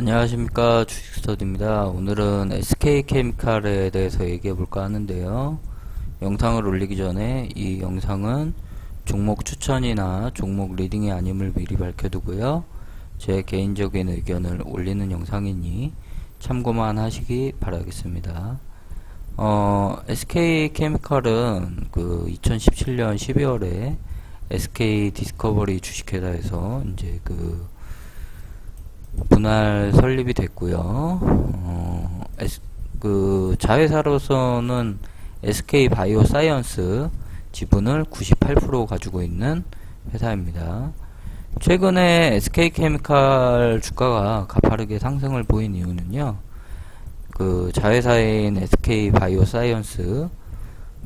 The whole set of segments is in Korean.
안녕하십니까 주식스터디입니다. 오늘은 SK케미칼에 대해서 얘기해 볼까 하는데요. 영상을 올리기 전에 이 영상은 종목 추천이나 종목 리딩이 아님을 미리 밝혀두고요. 제 개인적인 의견을 올리는 영상이니 참고만 하시기 바라겠습니다. 어, SK케미칼은 그 2017년 12월에 SK 디스커버리 주식회사에서 이제 그 분할 설립이 됐고요. 어, S, 그 자회사로서는 SK 바이오 사이언스 지분을 98% 가지고 있는 회사입니다. 최근에 SK 케미칼 주가가 가파르게 상승을 보인 이유는요. 그 자회사인 SK 바이오 사이언스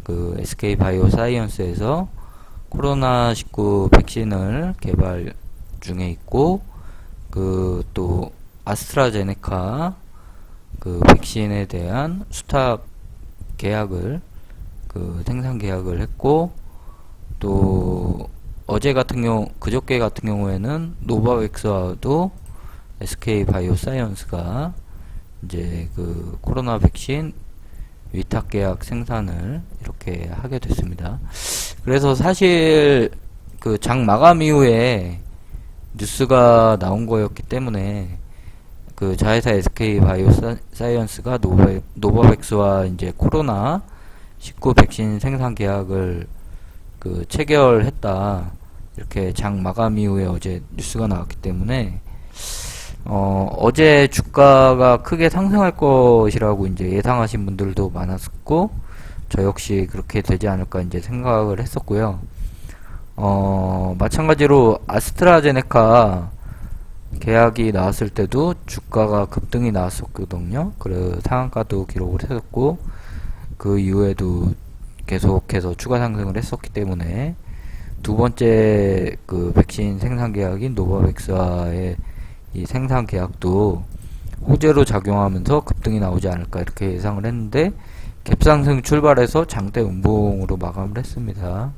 그 SK 바이오 사이언스에서 코로나 19 백신을 개발 중에 있고 그 또 아스트라제네카 그 백신에 대한 수탁 계약을 그 생산 계약을 했고 또 어제 같은 경우 그저께 같은 경우에는 노바백스와도 SK 바이오사이언스가 이제 그 코로나 백신 위탁 계약 생산을 이렇게 하게 됐습니다. 그래서 사실 그 장 마감 이후에 뉴스가 나온 거였기 때문에 그 자회사 SK 바이오 사이언스가 노바, 노바백스와 이제 코로나 19 백신 생산 계약을 그 체결했다. 이렇게 장 마감 이후에 어제 뉴스가 나왔기 때문에 어, 어제 주가가 크게 상승할 것이라고 이제 예상하신 분들도 많았었고 저 역시 그렇게 되지 않을까 이제 생각을 했었고요. 어, 마찬가지로 아스트라제네카 계약이 나왔을 때도 주가가 급등이 나왔었거든요. 그래 상한가도 기록을 했었고 그 이후에도 계속해서 추가 상승을 했었기 때문에 두 번째 그 백신 생산 계약인 노바백스와의 이 생산 계약도 호재로 작용하면서 급등이 나오지 않을까 이렇게 예상을 했는데 갭상승 출발해서 장대 운봉으로 마감을 했습니다.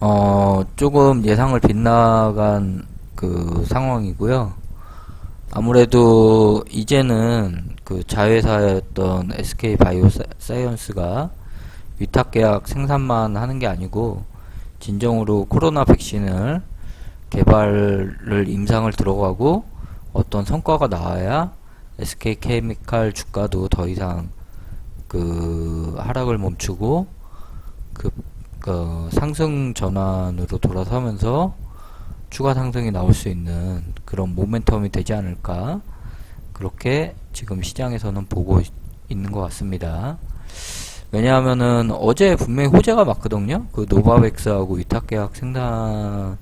어, 조금 예상을 빗나간 그 상황이고요. 아무래도 이제는 그 자회사였던 SK 바이오 사이언스가 위탁 계약 생산만 하는 게 아니고 진정으로 코로나 백신을 개발을 임상을 들어가고 어떤 성과가 나와야 SK 케미칼 주가도 더 이상 그 하락을 멈추고 그, 그 상승 전환으로 돌아서면서 추가 상승이 나올 수 있는 그런 모멘텀이 되지 않을까 그렇게 지금 시장에서는 보고 있는 것 같습니다. 왜냐하면은 어제 분명히 호재가 맞거든요. 그 노바백스하고 위탁 계약 생산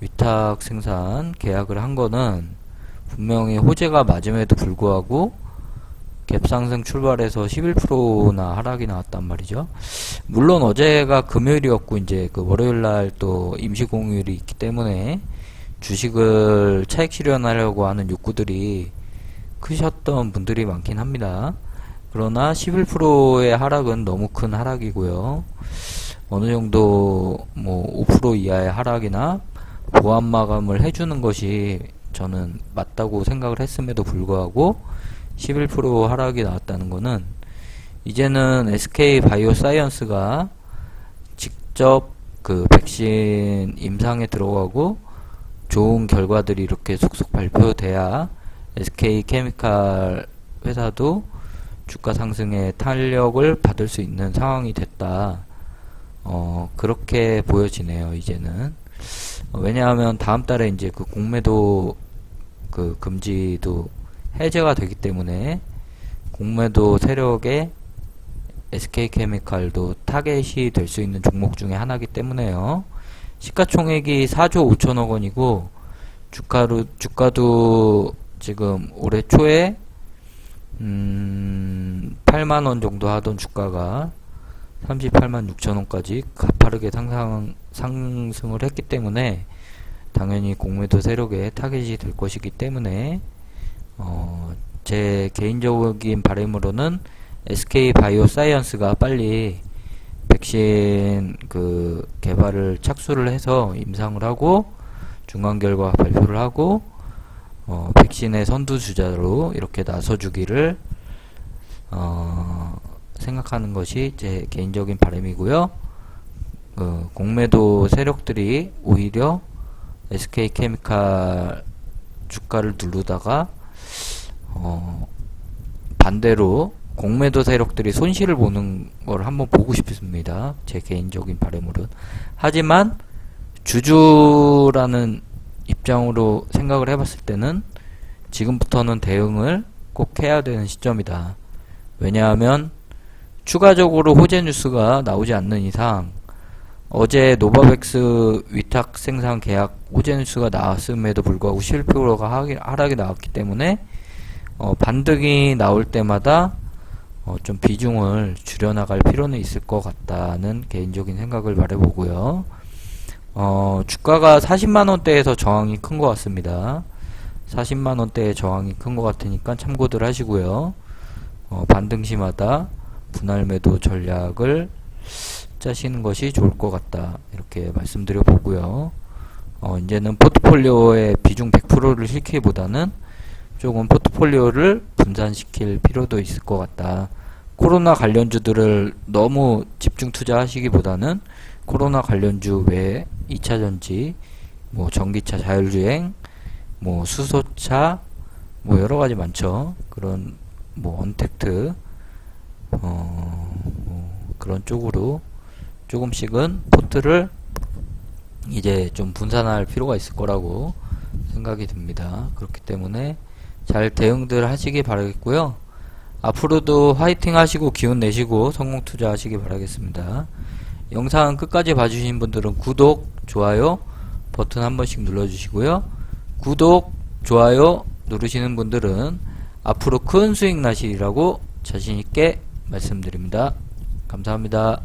위탁 생산 계약을 한 거는 분명히 호재가 맞음에도 불구하고 갭 상승 출발해서 11%나 하락이 나왔단 말이죠. 물론 어제가 금요일이었고 이제 그 월요일 날 또 임시 공휴일이 있기 때문에 주식을 차익 실현하려고 하는 욕구들이 크셨던 분들이 많긴 합니다. 그러나 11%의 하락은 너무 큰 하락이고요. 어느 정도 뭐 5% 이하의 하락이나 보안 마감을 해주는 것이 저는 맞다고 생각을 했음에도 불구하고 11% 하락이 나왔다는 것은 이제는 SK 바이오 사이언스가 직접 그 백신 임상에 들어가고 좋은 결과들이 이렇게 속속 발표돼야 SK 케미칼 회사도 주가 상승에 탄력을 받을 수 있는 상황이 됐다. 어, 그렇게 보여지네요, 이제는. 어, 왜냐하면 다음 달에 이제 그 공매도 그 금지도 해제가 되기 때문에 공매도 세력의 SK케미칼도 타겟이 될 수 있는 종목 중에 하나이기 때문에요. 시가총액이 4조 5천억 원이고 주가로 주가도 지금 올해 초에 음 8만 원 정도 하던 주가가 38만 6천 원까지 가파르게 상상 상승을 했기 때문에 당연히 공매도 세력의 타겟이 될 것이기 때문에 어, 제 개인적인 바람으로는 SK 바이오 사이언스가 빨리 백신 그 개발을 착수를 해서 임상을 하고 중간 결과 발표를 하고 어, 백신의 선두 주자로 이렇게 나서주기를 어, 생각하는 것이 제 개인적인 바람이고요. 그 공매도 세력들이 오히려 SK 케미칼 주가를 누르다가 어, 반대로 공매도 세력들이 손실을 보는 걸 한번 보고 싶습니다. 제 개인적인 바람으로는. 하지만 주주라는 입장으로 생각을 해봤을 때는 지금부터는 대응을 꼭 해야 되는 시점이다. 왜냐하면 추가적으로 호재 뉴스가 나오지 않는 이상 어제 노바백스 위탁 생산 계약 호재 뉴스가 나왔음에도 불구하고 하기- 하락이 나왔기 때문에 어, 반등이 나올 때마다 어, 좀 비중을 줄여나갈 필요는 있을 것 같다는 개인적인 생각을 말해보고요. 어, 주가가 40만원대에서 저항이 큰 것 같습니다. 40만원대의 저항이 큰 것 같으니까 참고들 하시고요. 어, 반등시마다 분할 매도 전략을 짜시는 것이 좋을 것 같다. 이렇게 말씀드려 보고요. 어, 이제는 포트폴리오의 비중 100%를 실기보다는 조금 포트폴리오를 분산시킬 필요도 있을 것 같다. 코로나 관련주들을 너무 집중 투자하시기보다는 코로나 관련주 외에 2차 전지, 뭐 전기차 자율주행, 뭐 수소차, 뭐 여러 가지 많죠. 그런 뭐 언택트, 어, 뭐 그런 쪽으로 조금씩은 포트를 이제 좀 분산할 필요가 있을 거라고 생각이 듭니다. 그렇기 때문에 잘 대응들 하시기 바라겠고요. 앞으로도 화이팅 하시고 기운 내시고 성공 투자 하시기 바라겠습니다. 영상 끝까지 봐주신 분들은 구독, 좋아요 버튼 한 번씩 눌러주시고요. 구독, 좋아요 누르시는 분들은 앞으로 큰 수익 나시리라고 자신있게 말씀드립니다. 감사합니다.